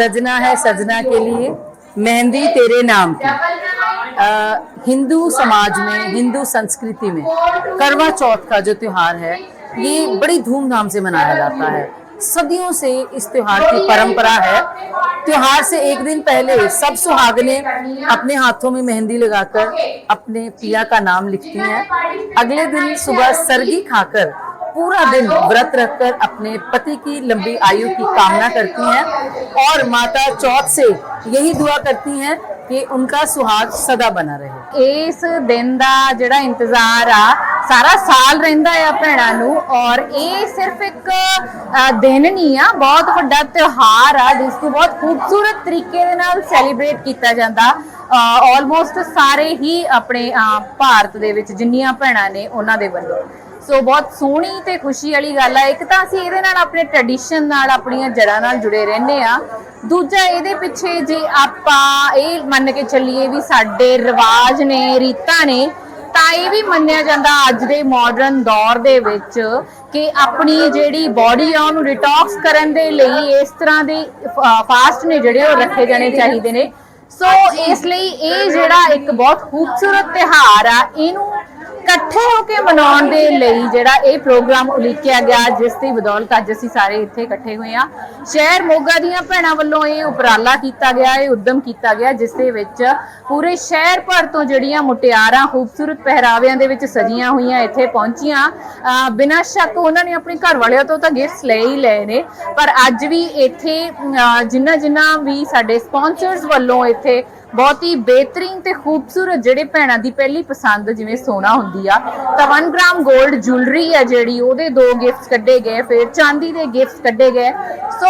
सजना है, सजना के लिए। मेहंदी तेरे नाम की। हिंदू समाज में, हिंदू संस्कृति में करवा चौथ का जो त्यौहार है, ये बड़ी धूमधाम से मनाया जाता है। सदियों से इस त्योहार की परंपरा है। त्योहार से एक दिन पहले सब सुहागने अपने हाथों में मेहंदी लगाकर अपने पिया का नाम लिखती हैं। अगले दिन सुबह सरगी खाकर पूरा दिन व्रत रखकर अपने पति की लंबी आयु की कामना करती हैं और माता चौथ से यही दुआ करती हैं कि उनका सुहाग सदा बना रहे। इस दिन का जड़ा इंतज़ार आ ਸਾਰਾ ਸਾਲ ਰਹਿੰਦਾ ਆ ਭੈਣਾਂ ਨੂੰ ਔਰ ਇਹ ਸਿਰਫ ਇੱਕ ਦਿਨ ਨਹੀਂ ਆ, ਬਹੁਤ ਵੱਡਾ ਤਿਉਹਾਰ ਆ, ਜਿਸ ਨੂੰ ਬਹੁਤ ਖੂਬਸੂਰਤ ਤਰੀਕੇ ਦੇ ਨਾਲ ਸੈਲੀਬ੍ਰੇਟ ਕੀਤਾ ਜਾਂਦਾ। ਆਲਮੋਸਟ ਸਾਰੇ ਹੀ ਆਪਣੇ ਭਾਰਤ ਦੇ ਵਿੱਚ ਜਿੰਨੀਆਂ ਭੈਣਾਂ ਨੇ ਉਹਨਾਂ ਦੇ ਵੱਲੋਂ। ਸੋ ਬਹੁਤ ਸੋਹਣੀ ਤੇ ਖੁਸ਼ੀ ਵਾਲੀ ਗੱਲ ਆ। ਇੱਕ ਤਾਂ ਅਸੀਂ ਇਹਦੇ ਨਾਲ ਆਪਣੇ ਟ੍ਰੈਡੀਸ਼ਨ ਨਾਲ, ਆਪਣੀਆਂ ਜੜ੍ਹਾਂ ਨਾਲ ਜੁੜੇ ਰਹਿੰਦੇ ਆ। ਦੂਜਾ ਇਹਦੇ ਪਿੱਛੇ ਜੇ ਆਪਾਂ ਇਹ ਮੰਨ ਕੇ ਚੱਲੀਏ ਵੀ ਸਾਡੇ ਰਿਵਾਜ ਨੇ, ਰੀਤਾਂ ਨੇ ਤਾਂ ਇਹ ਵੀ ਮੰਨਿਆ ਜਾਂਦਾ ਅੱਜ ਦੇ ਮਾਡਰਨ ਦੌਰ ਦੇ ਵਿੱਚ ਕਿ ਆਪਣੀ ਜਿਹੜੀ ਬਾਡੀ ਆ ਉਹਨੂੰ ਡਿਟੌਕਸ ਕਰਨ ਦੇ ਲਈ ਇਸ ਤਰ੍ਹਾਂ ਦੇ ਫਾਸਟ ਨੇ ਜਿਹੜੇ ਉਹ ਰੱਖੇ ਜਾਣੇ ਚਾਹੀਦੇ ਨੇ। ਸੋ ਇਸ ਲਈ ਇਹ ਜਿਹੜਾ ਇੱਕ ਬਹੁਤ ਖੂਬਸੂਰਤ ਤਿਹਾਰ ਆ, ਇਹਨੂੰ ਇਕੱਠੇ ਹੋ ਕੇ ਮਨਾਉਣ ਦੇ ਲਈ ਜਿਹੜਾ ਇਹ ਪ੍ਰੋਗਰਾਮ ਉਲੀਕਿਆ ਗਿਆ, ਜਿਸ ਦੀ ਬਦੌਲਤ ਅੱਜ ਅਸੀਂ ਸਾਰੇ ਇੱਥੇ ਇਕੱਠੇ ਹੋਏ ਆ ਸ਼ਹਿਰ ਮੋਗਾ ਦੀਆਂ ਭੈਣਾਂ ਵੱਲੋਂ ਇਹ ਉਪਰਾਲਾ ਕੀਤਾ ਗਿਆ, ਇਹ ਉਦਮ ਕੀਤਾ ਗਿਆ, ਜਿਸ ਦੇ ਵਿੱਚ ਪੂਰੇ ਸ਼ਹਿਰ ਭਰ ਤੋਂ ਜਿਹੜੀਆਂ ਮੁਟਿਆਰਾਂ, ਖੂਬਸੂਰਤ ਪਹਿਰਾਵਿਆਂ ਦੇ ਵਿੱਚ ਸਜੀਆਂ ਹੋਈਆਂ ਇੱਥੇ ਪਹੁੰਚੀਆਂ। ਬਿਨਾਂ ਸ਼ੱਕ ਉਹਨਾਂ ਨੇ ਆਪਣੇ ਘਰ ਵਾਲਿਆਂ ਤੋਂ ਤਾਂ ਗਿਫਟਸ ਲਏ ਹੀ ਲਏ ਨੇ, ਪਰ ਅੱਜ ਵੀ ਇੱਥੇ ਜਿੰਨਾ ਜਿੰਨਾ ਵੀ ਸਾਡੇ ਸਪਾਂਸਰਸ ਵੱਲੋਂ ਇੱਥੇ ਬਹੁਤ ਹੀ ਬਿਹਤਰੀਨ ਤੇ ਖੂਬਸੂਰਤ ਜਿਹੜੇ ਭੈਣਾਂ ਦੀ ਪਹਿਲੀ ਪਸੰਦ ਜਿਵੇਂ ਸੋਨਾ ਹੁੰਦੀ ਆ, ਤਾਂ 1 ਗ੍ਰਾਮ 골ਡ ਜੁਐਲਰੀ ਆ ਜਿਹੜੀ, ਉਹਦੇ ਦੋ ਗਿਫਟਸ ਕੱਢੇ ਗਏ, ਫਿਰ ਚਾਂਦੀ ਦੇ ਗਿਫਟਸ ਕੱਢੇ ਗਏ। ਸੋ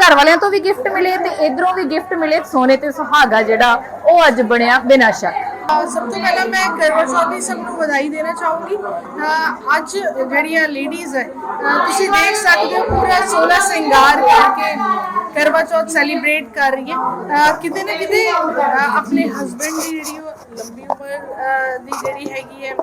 ਘਰ ਵਾਲਿਆਂ ਤੋਂ ਵੀ ਗਿਫਟ ਮਿਲੇ ਤੇ ਇਧਰੋਂ ਵੀ ਗਿਫਟ ਮਿਲੇ ਸੋਨੇ ਤੇ ਸੁਹਾਗਾ ਜਿਹੜਾ, ਉਹ ਅੱਜ ਬਣਿਆ ਬਿਨਾਂ ਸ਼ੱਕ ਸਭ ਤੋਂ ਪਹਿਲਾਂ ਮੈਂ ਕਰਵਾ ਚੌਥ ਦੀ ਸਭ ਨੂੰ ਵਧਾਈ ਦੇਣਾ ਚਾਹੂੰਗੀ। ਅੱਜ ਜਿਹੜੀਆਂ ਲੇਡੀਜ਼ ਹੈ ਤੁਸੀਂ ਦੇਖ ਸਕਦੇ ਹੋ ਪੂਰਾ ਸੋਲਾ ਸ਼ਿੰਗਾਰ ਕਰਕੇ ਕਰਵਾ ਚੌਥ ਸੈਲੀਬ੍ਰੇਟ ਕਰ ਰਹੀ ਹੈ। ਅਹ ਕਿਤੇ ਨਾ ਕਿਤੇ, ਅਹ ਆਪਣੇ ਹਸਬੰਡ ਦੀ ਜਿਹੜੀ ਉਹ ਲੰਬੀ ਉਮਰ, ਅਹ ਦੀ ਜਿਹੜੀ ਹੈਗੀ ਹੈ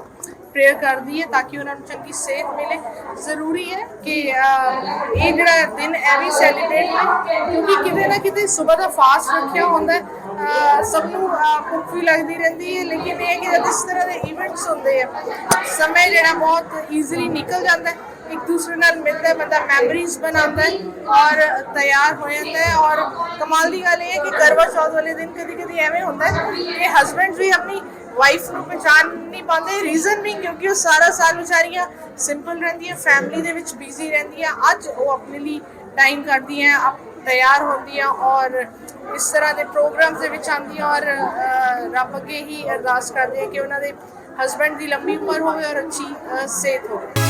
ਪ੍ਰੇਅਰ ਕਰਦੀ ਹੈ ਤਾਂ ਕਿ ਉਹਨਾਂ ਨੂੰ ਚੰਗੀ ਸਿਹਤ ਮਿਲੇ। ਜ਼ਰੂਰੀ ਹੈ ਕਿ ਇਹ ਜਿਹੜਾ ਦਿਨ ਐਵੇਂ ਸੈਲੀਬ੍ਰੇਟ ਹੋਏ ਕਿਉਂਕਿ ਕਿਤੇ ਨਾ ਕਿਤੇ ਸਵੇਰ ਦਾ ਫਾਸਟ ਰੱਖਿਆ ਹੁੰਦਾ ਸਭ ਨੂੰ ਅਹ, ਭੁੱਖ ਵੀ ਲੱਗਦੀ ਰਹਿੰਦੀ ਹੈ ਲੇਕਿਨ ਇਹ ਹੈ ਕਿ ਜਦ ਇਸ ਤਰ੍ਹਾਂ ਦੇ ਇਵੈਂਟਸ ਹੁੰਦੇ ਆ ਸਮੇਂ ਜਿਹੜਾ ਬਹੁਤ ਈਜ਼ੀਲੀ ਨਿਕਲ ਜਾਂਦਾ ਹੈ ਇੱਕ ਦੂਸਰੇ ਨਾਲ ਮਿਲਦਾ ਹੈ ਬੰਦਾ ਮੈਮਰੀਜ਼ ਬਣਾਉਂਦਾ ਹੈ ਔਰ ਤਿਆਰ ਹੋ ਜਾਂਦਾ ਹੈ ਔਰ ਕਮਾਲ ਦੀ ਗੱਲ ਇਹ ਹੈ ਕਿ ਕਰਵਾ ਚੌਥ ਵਾਲੇ ਦਿਨ ਕਦੀ ਕਦੀ ਐਵੇਂ ਹੁੰਦਾ ਹੈ ਕਿ ਹਸਬੰਡ ਵੀ ਆਪਣੀ ਵਾਈਫ ਨੂੰ ਪਛਾਣ ਨਹੀਂ ਪਾਉਂਦੇ ਰੀਜ਼ਨ ਵੀ ਕਿਉਂਕਿ ਉਹ ਸਾਰਾ ਸਾਲ ਵਿਚਾਰੀਆਂ ਸਿੰਪਲ ਰਹਿੰਦੀਆਂ ਫੈਮਿਲੀ ਦੇ ਵਿੱਚ ਬਿਜ਼ੀ ਰਹਿੰਦੀਆਂ ਅੱਜ ਉਹ ਆਪਣੇ ਲਈ ਟਾਈਮ ਕਰਦੀਆਂ ਆਪ ਤਿਆਰ ਹੁੰਦੀਆਂ ਔਰ ਇਸ ਤਰ੍ਹਾਂ ਦੇ ਪ੍ਰੋਗਰਾਮਸ ਦੇ ਵਿੱਚ ਆਉਂਦੀਆਂ ਔਰ ਰੱਬ ਅੱਗੇ ਹੀ ਅਰਦਾਸ ਕਰਦੇ ਹਾਂ ਕਿ ਉਹਨਾਂ ਦੇ ਹਸਬੰਡ ਦੀ ਲੰਬੀ ਉਮਰ ਹੋਵੇ ਔਰ ਅੱਛੀ ਸਿਹਤ ਹੋਵੇ।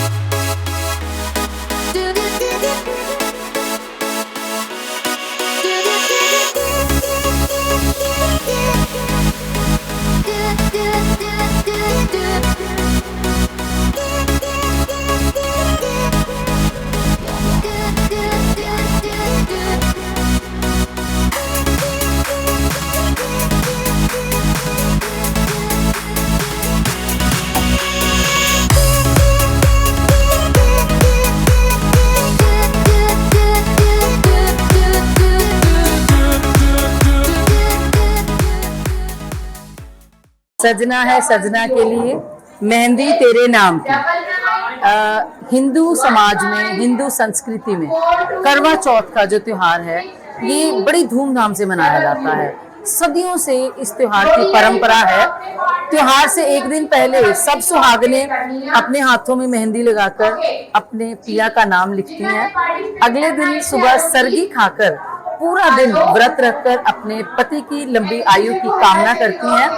सजना है, सजना के लिए। मेहंदी तेरे नाम की। हिंदू समाज में, हिंदू संस्कृति में करवा चौथ का जो त्योहार है, ये बड़ी धूमधाम से मनाया जाता है। सदियों से इस त्योहार की परंपरा है। त्योहार से एक दिन पहले सब सुहागने अपने हाथों में मेहंदी लगाकर अपने पिया का नाम लिखती हैं। अगले दिन सुबह सरगी खाकर पूरा दिन व्रत रखकर अपने पति की लंबी आयु की कामना करती हैं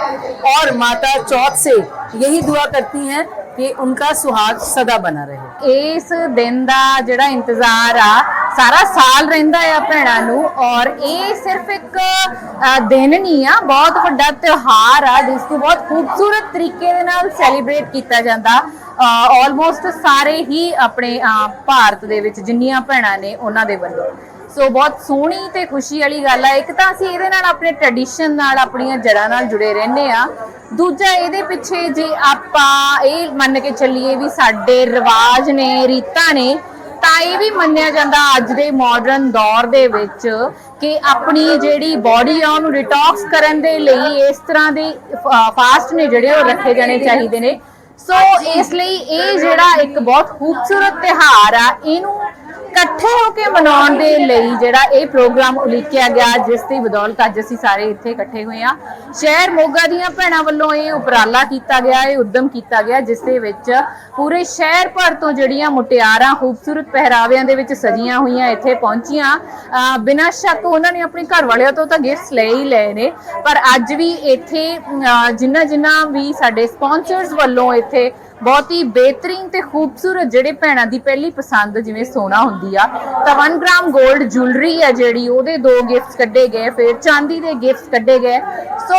और माता चौथ से यही दुआ करती हैं कि उनका सुहाग सदा बना रहे ਇਸ ਦਿਨ ਦਾ ਜਿਹੜਾ ਇੰਤਜ਼ਾਰ ਆ ਸਾਰਾ ਸਾਲ ਰਹਿੰਦਾ ਆ ਭੈਣਾਂ ਨੂੰ ਔਰ ਇਹ ਸਿਰਫ ਇੱਕ ਅ, ਦਿਨ ਨਹੀਂ ਆ ਬਹੁਤ ਵੱਡਾ ਤਿਉਹਾਰ ਆ ਜਿਸ ਨੂੰ ਬਹੁਤ ਖੂਬਸੂਰਤ ਤਰੀਕੇ ਦੇ ਨਾਲ ਸੈਲੀਬ੍ਰੇਟ ਕੀਤਾ ਜਾਂਦਾ ਆਲਮੋਸਟ ਸਾਰੇ ਹੀ ਆਪਣੇ ਅ, ਭਾਰਤ ਦੇ ਵਿੱਚ ਜਿੰਨੀਆਂ ਭੈਣਾਂ ਨੇ ਉਹਨਾਂ ਦੇ ਵੱਲੋਂ ਸੋ ਬਹੁਤ ਸੋਹਣੀ ਤੇ ਖੁਸ਼ੀ ਵਾਲੀ ਗੱਲ ਆ। ਇੱਕ ਤਾਂ ਅਸੀਂ ਇਹਦੇ ਨਾਲ ਆਪਣੇ ਟ੍ਰੈਡੀਸ਼ਨ ਨਾਲ, ਆਪਣੀਆਂ ਜੜ੍ਹਾਂ ਨਾਲ ਜੁੜੇ ਰਹਿੰਦੇ ਆ। ਦੂਜਾ ਇਹਦੇ ਪਿੱਛੇ ਜੇ ਆਪਾਂ ਇਹ ਮੰਨ ਕੇ ਚੱਲੀਏ ਵੀ ਸਾਡੇ ਰਿਵਾਜ ਨੇ, ਰੀਤਾਂ ਨੇ, ਤਾਂ ਇਹ ਵੀ ਮੰਨਿਆ ਜਾਂਦਾ ਅੱਜ ਦੇ ਮਾਡਰਨ ਦੌਰ ਦੇ ਵਿੱਚ ਕਿ ਆਪਣੀ ਜਿਹੜੀ ਬਾਡੀ ਆ, ਉਹਨੂੰ ਡਿਟੌਕਸ ਕਰਨ ਦੇ ਲਈ ਇਸ ਤਰ੍ਹਾਂ ਦੇ ਫਾਸਟ ਨੇ ਜਿਹੜੇ ਉਹ ਰੱਖੇ ਜਾਣੇ ਚਾਹੀਦੇ ਨੇ। ਸੋ ਇਸ ਲਈ ਇਹ ਜਿਹੜਾ ਇੱਕ ਬਹੁਤ ਖੂਬਸੂਰਤ ਤਿਹਾਰ ਆ, ਇਹਨੂੰ ਇਕੱਠੇ ਹੋ ਕੇ ਮਨਾਉਣ ਦੇ ਲਈ ਜਿਹੜਾ ਇਹ ਪ੍ਰੋਗਰਾਮ ਉਲੀਕਿਆ ਗਿਆ, ਜਿਸ ਦੀ ਬਦੌਲਤ ਅੱਜ ਅਸੀਂ ਸਾਰੇ ਇੱਥੇ ਇਕੱਠੇ ਹੋਏ ਆ ਸ਼ਹਿਰ ਮੋਗਾ ਦੀਆਂ ਭੈਣਾਂ ਵੱਲੋਂ ਇਹ ਉਪਰਾਲਾ ਕੀਤਾ ਗਿਆ, ਇਹ ਉਦਮ ਕੀਤਾ ਗਿਆ, ਜਿਸ ਦੇ ਵਿੱਚ ਪੂਰੇ ਸ਼ਹਿਰ ਭਰ ਤੋਂ ਜਿਹੜੀਆਂ ਮੁਟਿਆਰਾਂ, ਖੂਬਸੂਰਤ ਪਹਿਰਾਵਿਆਂ ਦੇ ਵਿੱਚ ਸਜੀਆਂ ਹੋਈਆਂ ਇੱਥੇ ਪਹੁੰਚੀਆਂ। ਬਿਨਾਂ ਸ਼ੱਕ ਉਹਨਾਂ ਨੇ ਆਪਣੇ ਘਰ ਵਾਲਿਆਂ ਤੋਂ ਤਾਂ ਗਿਫਟਸ ਲਏ ਹੀ ਲਏ ਨੇ, ਪਰ ਅੱਜ ਵੀ ਇੱਥੇ ਜਿੰਨਾ ਜਿੰਨਾ ਵੀ ਸਾਡੇ ਸਪਾਂਸਰਸ ਵੱਲੋਂ ਇੱਥੇ ਬਹੁਤ ਹੀ ਬਿਹਤਰੀਨ ਤੇ ਖੂਬਸੂਰਤ ਜਿਹੜੇ ਭੈਣਾਂ ਦੀ ਪਹਿਲੀ ਪਸੰਦ ਜਿਵੇਂ ਸੋਨਾ ਹੁੰਦੀ ਆ, ਤਾਂ 1 ਗ੍ਰਾਮ 골ਡ ਜੁਐਲਰੀ ਆ ਜਿਹੜੀ, ਉਹਦੇ ਦੋ ਗਿਫਟਸ ਕੱਢੇ ਗਏ, ਫਿਰ ਚਾਂਦੀ ਦੇ ਗਿਫਟਸ ਕੱਢੇ ਗਏ। ਸੋ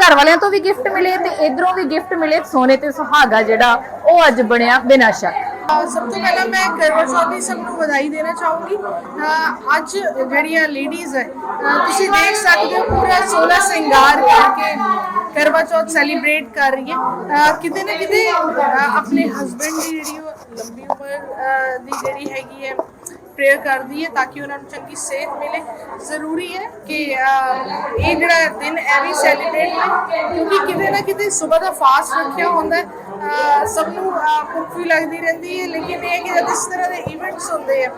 ਘਰ ਵਾਲਿਆਂ ਤੋਂ ਵੀ ਗਿਫਟ ਮਿਲੇ ਤੇ ਇਧਰੋਂ ਵੀ ਗਿਫਟ ਮਿਲੇ ਸੋਨੇ ਤੇ ਸੁਹਾਗਾ ਜਿਹੜਾ, ਉਹ ਅੱਜ ਬਣਿਆ ਬਿਨਾਂ ਸ਼ੱਕ ਸਭ ਤੋਂ ਪਹਿਲਾਂ ਮੈਂ ਕਰਵਾ ਚੌਥ ਦੀ ਸਭ ਨੂੰ ਵਧਾਈ ਦੇਣਾ ਚਾਹੂੰਗੀ। ਅੱਜ ਜਿਹੜੀਆਂ ਲੇਡੀਜ਼ ਹੈ ਤੁਸੀਂ ਦੇਖ ਸਕਦੇ ਹੋ ਪੂਰਾ 16 ਸ਼ਿੰਗਾਰ ਕਰਕੇ ਕਰਵਾ ਚੌਥ ਸੈਲੀਬ੍ਰੇਟ ਕਰ ਰਹੀ ਹੈ। ਅਹ ਕਿਤੇ ਨਾ ਕਿਤੇ, ਅਹ ਆਪਣੇ ਹਸਬੰਡ ਦੀ ਜਿਹੜੀ ਉਹ ਲੰਬੀ ਉਮਰ, ਅਹ ਦੀ ਜਿਹੜੀ ਹੈਗੀ ਹੈ ਪ੍ਰੇਅਰ ਕਰਦੀ ਹੈ ਤਾਂ ਕਿ ਉਹਨਾਂ ਨੂੰ ਚੰਗੀ ਸਿਹਤ ਮਿਲੇ। ਜ਼ਰੂਰੀ ਹੈ ਕਿ ਇਹ ਜਿਹੜਾ ਦਿਨ ਐਵੇਂ ਸੈਲੀਬ੍ਰੇਟ ਹੋਏ, ਕਿਉਂਕਿ ਕਿਤੇ ਨਾ ਕਿਤੇ ਸਵੇਰ ਦਾ ਫਾਸਟ ਰੱਖਿਆ ਹੁੰਦਾ ਸਭ ਨੂੰ ਭੁੱਖ ਵੀ ਲੱਗਦੀ ਰਹਿੰਦੀ ਹੈ। ਲੇਕਿਨ ਇਹ ਹੈ ਕਿ ਜਦ ਇਸ ਤਰ੍ਹਾਂ ਦੇ ਇਵੈਂਟਸ ਹੁੰਦੇ ਆ,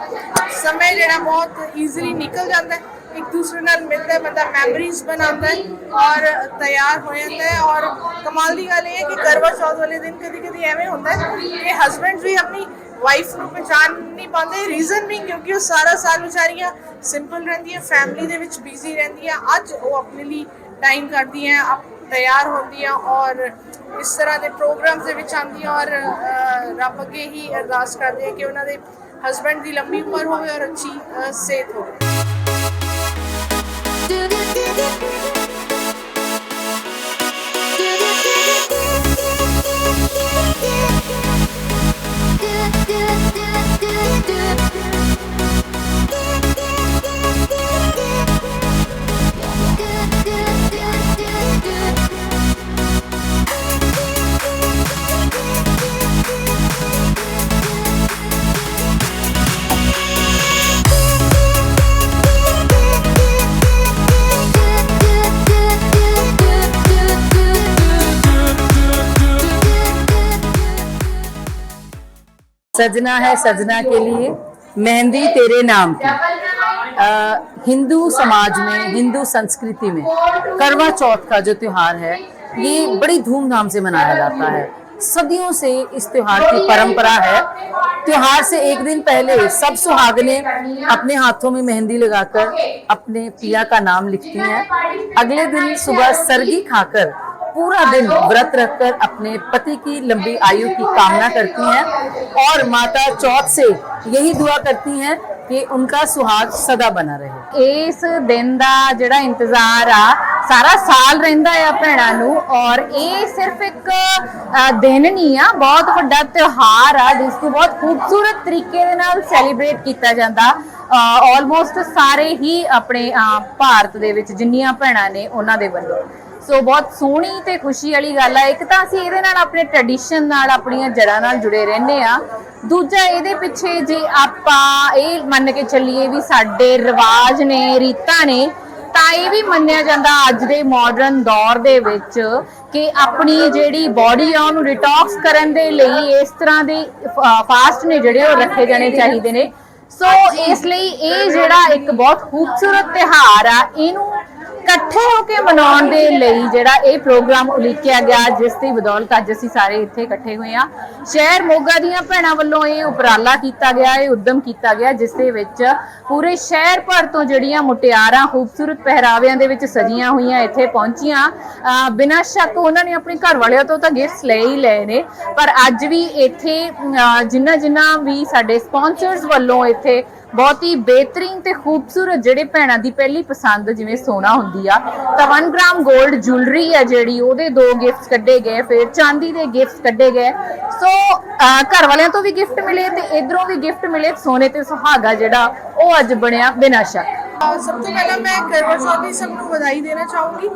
ਸਮੇਂ ਜਿਹੜਾ ਬਹੁਤ ਈਜ਼ੀਲੀ ਨਿਕਲ ਜਾਂਦਾ ਹੈ। ਇੱਕ ਦੂਸਰੇ ਨਾਲ ਮਿਲਦਾ ਹੈ, ਬੰਦਾ ਮੈਮਰੀਜ਼ ਬਣਾਉਂਦਾ ਹੈ ਔਰ ਤਿਆਰ ਹੋ ਜਾਂਦਾ ਹੈ। ਔਰ ਕਮਾਲ ਦੀ ਗੱਲ ਇਹ ਹੈ ਕਿ ਕਰਵਾ ਚੌਥ ਵਾਲੇ ਦਿਨ ਕਦੀ ਕਦੀ ਐਵੇਂ ਹੁੰਦਾ ਹੈ ਕਿ ਹਸਬੰਡ ਵੀ ਆਪਣੀ ਵਾਈਫ ਨੂੰ ਪਛਾਣ ਨਹੀਂ ਪਾਉਂਦੇ ਰੀਜ਼ਨ ਵੀ, ਕਿਉਂਕਿ ਉਹ ਸਾਰਾ ਸਾਲ ਵਿਚਾਰੀਆਂ ਸਿੰਪਲ ਰਹਿੰਦੀਆਂ ਫੈਮਿਲੀ ਦੇ ਵਿੱਚ ਬਿਜ਼ੀ ਰਹਿੰਦੀਆਂ। ਅੱਜ ਉਹ ਆਪਣੇ ਲਈ ਟਾਈਮ ਕਰਦੀਆਂ ਆਪ ਤਿਆਰ ਹੁੰਦੀਆਂ ਔਰ ਇਸ ਤਰ੍ਹਾਂ ਦੇ ਪ੍ਰੋਗਰਾਮਸ ਦੇ ਵਿੱਚ ਆਉਂਦੀਆਂ ਔਰ ਰੱਬ ਅੱਗੇ ਹੀ ਅਰਦਾਸ ਕਰਦੇ ਕਿ ਉਹਨਾਂ ਦੇ ਹਸਬੰਡ ਦੀ ਲੰਬੀ ਉਮਰ ਹੋਵੇ ਔਰ ਅੱਛੀ ਸਿਹਤ ਹੋਵੇ। सजना है, सजना के लिए। मेहंदी तेरे नाम की। हिंदू समाज में, हिंदू संस्कृति में करवा चौथ का जो त्योहार है, ये बड़ी धूमधाम से मनाया जाता है। सदियों से इस त्योहार की परंपरा है। त्योहार से एक दिन पहले सब सुहागने अपने हाथों में मेहंदी लगाकर अपने पिया का नाम लिखती हैं। अगले दिन सुबह सरगी खाकर पूरा दिन व्रत रखकर अपने पति की लंबी आयु की कामना करती हैं और माता चौथ से यही दुआ करती हैं कि उनका सुहाग सदा बना रहे ਇਸ ਦਿਨ ਦਾ ਜਿਹੜਾ ਇੰਤਜ਼ਾਰ ਆ ਸਾਰਾ ਸਾਲ ਰਹਿੰਦਾ ਆ ਭੈਣਾਂ ਨੂੰ ਔਰ ਇਹ ਸਿਰਫ ਇੱਕ ਅ, ਦਿਨ ਨਹੀਂ ਆ ਬਹੁਤ ਵੱਡਾ ਤਿਉਹਾਰ ਆ ਜਿਸ ਨੂੰ ਬਹੁਤ ਖੂਬਸੂਰਤ ਤਰੀਕੇ ਦੇ ਨਾਲ ਸੈਲੀਬ੍ਰੇਟ ਕੀਤਾ ਜਾਂਦਾ ਆਲਮੋਸਟ ਸਾਰੇ ਹੀ ਆਪਣੇ ਅ, ਭਾਰਤ ਦੇ ਵਿੱਚ ਜਿੰਨੀਆਂ ਭੈਣਾਂ ਨੇ ਉਹਨਾਂ ਦੇ ਵੱਲੋਂ ਸੋ ਬਹੁਤ ਸੋਹਣੀ ਤੇ ਖੁਸ਼ੀ ਵਾਲੀ ਗੱਲ ਆ। ਇੱਕ ਤਾਂ ਅਸੀਂ ਇਹਦੇ ਨਾਲ ਆਪਣੇ ਟ੍ਰੈਡੀਸ਼ਨ ਨਾਲ, ਆਪਣੀਆਂ ਜੜ੍ਹਾਂ ਨਾਲ ਜੁੜੇ ਰਹਿੰਦੇ ਆ। ਦੂਜਾ ਇਹਦੇ ਪਿੱਛੇ ਜੇ ਆਪਾਂ ਇਹ ਮੰਨ ਕੇ ਚੱਲੀਏ ਵੀ ਸਾਡੇ ਰਿਵਾਜ ਨੇ, ਰੀਤਾਂ ਨੇ, ਤਾਂ ਇਹ ਵੀ ਮੰਨਿਆ ਜਾਂਦਾ ਅੱਜ ਦੇ ਮਾਡਰਨ ਦੌਰ ਦੇ ਵਿੱਚ ਕਿ ਆਪਣੀ ਜਿਹੜੀ ਬਾਡੀ ਆ, ਉਹਨੂੰ ਡਿਟੌਕਸ ਕਰਨ ਦੇ ਲਈ ਇਸ ਤਰ੍ਹਾਂ ਦੇ ਫਾਸਟ ਨੇ ਜਿਹੜੇ ਉਹ ਰੱਖੇ ਜਾਣੇ ਚਾਹੀਦੇ ਨੇ। ਸੋ ਇਸ ਲਈ ਇਹ ਜਿਹੜਾ ਇੱਕ ਬਹੁਤ ਖੂਬਸੂਰਤ ਤਿਹਾਰ ਆ, ਇਹਨੂੰ ਇਕੱਠੇ ਹੋ ਕੇ ਮਨਾਉਣ ਦੇ ਲਈ ਜਿਹੜਾ ਇਹ ਪ੍ਰੋਗਰਾਮ ਉਲੀਕਿਆ ਗਿਆ, ਜਿਸ ਦੀ ਬਦੌਲਤ ਅੱਜ ਅਸੀਂ ਸਾਰੇ ਇੱਥੇ ਇਕੱਠੇ ਹੋਏ ਆ ਸ਼ਹਿਰ ਮੋਗਾ ਦੀਆਂ ਭੈਣਾਂ ਵੱਲੋਂ ਇਹ ਉਪਰਾਲਾ ਕੀਤਾ ਗਿਆ, ਇਹ ਉਦਮ ਕੀਤਾ ਗਿਆ, ਜਿਸ ਦੇ ਵਿੱਚ ਪੂਰੇ ਸ਼ਹਿਰ ਭਰ ਤੋਂ ਜਿਹੜੀਆਂ ਮੁਟਿਆਰਾਂ, ਖੂਬਸੂਰਤ ਪਹਿਰਾਵਿਆਂ ਦੇ ਵਿੱਚ ਸਜੀਆਂ ਹੋਈਆਂ ਇੱਥੇ ਪਹੁੰਚੀਆਂ। ਬਿਨਾਂ ਸ਼ੱਕ ਉਹਨਾਂ ਨੇ ਆਪਣੇ ਘਰ ਵਾਲਿਆਂ ਤੋਂ ਤਾਂ ਗਿਫਟਸ ਲਏ ਹੀ ਲਏ ਨੇ, ਪਰ ਅੱਜ ਵੀ ਇੱਥੇ ਜਿੰਨਾ ਜਿੰਨਾ ਵੀ ਸਾਡੇ ਸਪਾਂਸਰਸ ਵੱਲੋਂ ਇੱਥੇ ਬਹੁਤ ਹੀ ਬਿਹਤਰੀਨ ਤੇ ਖੂਬਸੂਰਤ ਜਿਹੜੇ ਭੈਣਾਂ ਦੀ ਪਹਿਲੀ ਪਸੰਦ ਜਿਵੇਂ ਸੋਨਾ ਹੁੰਦੀ ਆ, ਤਾਂ 1 ਗ੍ਰਾਮ 골ਡ ਜੁਐਲਰੀ ਆ ਜਿਹੜੀ, ਉਹਦੇ ਦੋ ਗਿਫਟਸ ਕੱਢੇ ਗਏ, ਫਿਰ ਚਾਂਦੀ ਦੇ ਗਿਫਟਸ ਕੱਢੇ ਗਏ। ਸੋ ਘਰ ਵਾਲਿਆਂ ਤੋਂ ਵੀ ਗਿਫਟ ਮਿਲੇ ਤੇ ਇਧਰੋਂ ਵੀ ਗਿਫਟ ਮਿਲੇ ਸੋਨੇ ਤੇ ਸੁਹਾਗਾ ਜਿਹੜਾ, ਉਹ ਅੱਜ ਬਣਿਆ ਬਿਨਾਂ ਸ਼ੱਕ। ਸਭ ਤੋਂ ਪਹਿਲਾਂ ਮੈਂ ਕਰਵਾ ਚੌਥ ਦੀ ਸਭ ਨੂੰ ਵਧਾਈ ਦੇਣਾ ਚਾਹੂੰਗੀ।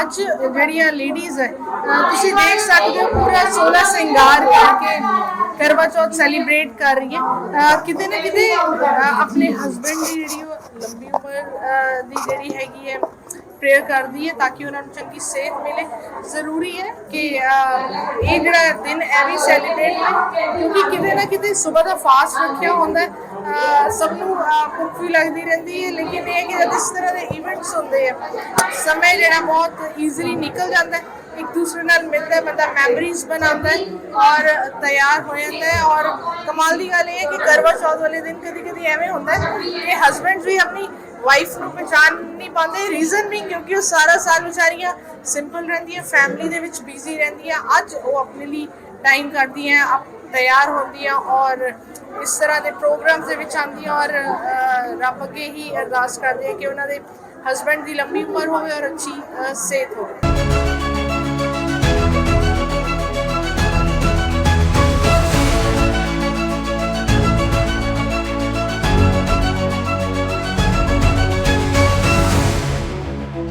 ਅੱਜ ਜਿਹੜੀਆਂ ਲੇਡੀਜ਼ ਹੈ ਤੁਸੀਂ ਦੇਖ ਸਕਦੇ ਹੋ ਪੂਰਾ 16 ਸ਼ਿੰਗਾਰ ਕਰਕੇ ਕਰਵਾ ਚੌਥ ਸੈਲੀਬ੍ਰੇਟ ਕਰ ਰਹੀ ਹੈ। ਅਹ ਕਿਤੇ ਨਾ ਕਿਤੇ, ਅਹ ਆਪਣੇ ਹਸਬੰਡ ਦੀ ਜਿਹੜੀ ਉਹ ਲੰਬੀ ਉਮਰ, ਅਹ ਦੀ ਜਿਹੜੀ ਹੈਗੀ ਹੈ ਪ੍ਰੇਅਰ ਕਰਦੀ ਹੈ ਤਾਂ ਕਿ ਉਹਨਾਂ ਨੂੰ ਚੰਗੀ ਸਿਹਤ ਮਿਲੇ। ਜ਼ਰੂਰੀ ਹੈ ਕਿ ਇਹ ਜਿਹੜਾ ਦਿਨ ਐਵੇਂ ਸੈਲੀਬ੍ਰੇਟ ਹੋਏ ਕਿਉਂਕਿ ਕਿਤੇ ਨਾ ਕਿਤੇ ਸਵੇਰ ਦਾ ਫਾਸਟ ਰੱਖਿਆ ਹੁੰਦਾ ਸਭ ਨੂੰ ਭੁੱਖ ਵੀ ਲੱਗਦੀ ਰਹਿੰਦੀ ਹੈ, ਲੇਕਿਨ ਇਹ ਕਿ ਜਦ ਇਸ ਤਰ੍ਹਾਂ ਦੇ ਇਵੈਂਟਸ ਹੁੰਦੇ ਆ, ਸਮੇਂ ਜਿਹੜਾ ਬਹੁਤ ਈਜ਼ੀਲੀ ਨਿਕਲ ਜਾਂਦਾ ਹੈ, ਇੱਕ ਦੂਸਰੇ ਨਾਲ ਮਿਲਦਾ ਹੈ, ਬੰਦਾ ਮੈਮਰੀਜ਼ ਬਣਾਉਂਦਾ ਹੈ ਔਰ ਤਿਆਰ ਹੋ ਜਾਂਦਾ ਹੈ ਔਰ ਕਮਾਲ ਦੀ ਗੱਲ ਇਹ ਹੈ ਕਿ ਕਰਵਾ ਚੌਥ ਵਾਲੇ ਦਿਨ ਕਦੀ ਕਦੀ ਐਵੇਂ ਹੁੰਦਾ ਹੈ ਕਿ ਹਸਬੰਡ ਵੀ ਆਪਣੀ ਵਾਈਫ ਨੂੰ ਪਛਾਣ ਨਹੀਂ ਪਾਉਂਦੇ ਰੀਜ਼ਨ ਵੀ ਕਿਉਂਕਿ ਉਹ ਸਾਰਾ ਸਾਲ ਵਿਚਾਰੀਆਂ ਸਿੰਪਲ ਰਹਿੰਦੀਆਂ ਫੈਮਿਲੀ ਦੇ ਵਿੱਚ ਬਿਜ਼ੀ ਰਹਿੰਦੀਆਂ, ਅੱਜ ਉਹ ਆਪਣੇ ਲਈ ਟਾਈਮ ਕਰਦੀਆਂ ਆਪ ਤਿਆਰ ਹੁੰਦੀਆਂ ਔਰ ਇਸ ਤਰ੍ਹਾਂ ਦੇ ਪ੍ਰੋਗਰਾਮਸ ਦੇ ਵਿੱਚ ਆਉਂਦੀਆਂ ਔਰ ਰੱਬ ਅੱਗੇ ਹੀ ਅਰਦਾਸ ਕਰਦੇ ਕਿ ਉਹਨਾਂ ਦੇ ਹਸਬੰਡ ਦੀ ਲੰਬੀ ਉਮਰ ਹੋਵੇ ਔਰ ਅੱਛੀ ਸਿਹਤ ਹੋਵੇ।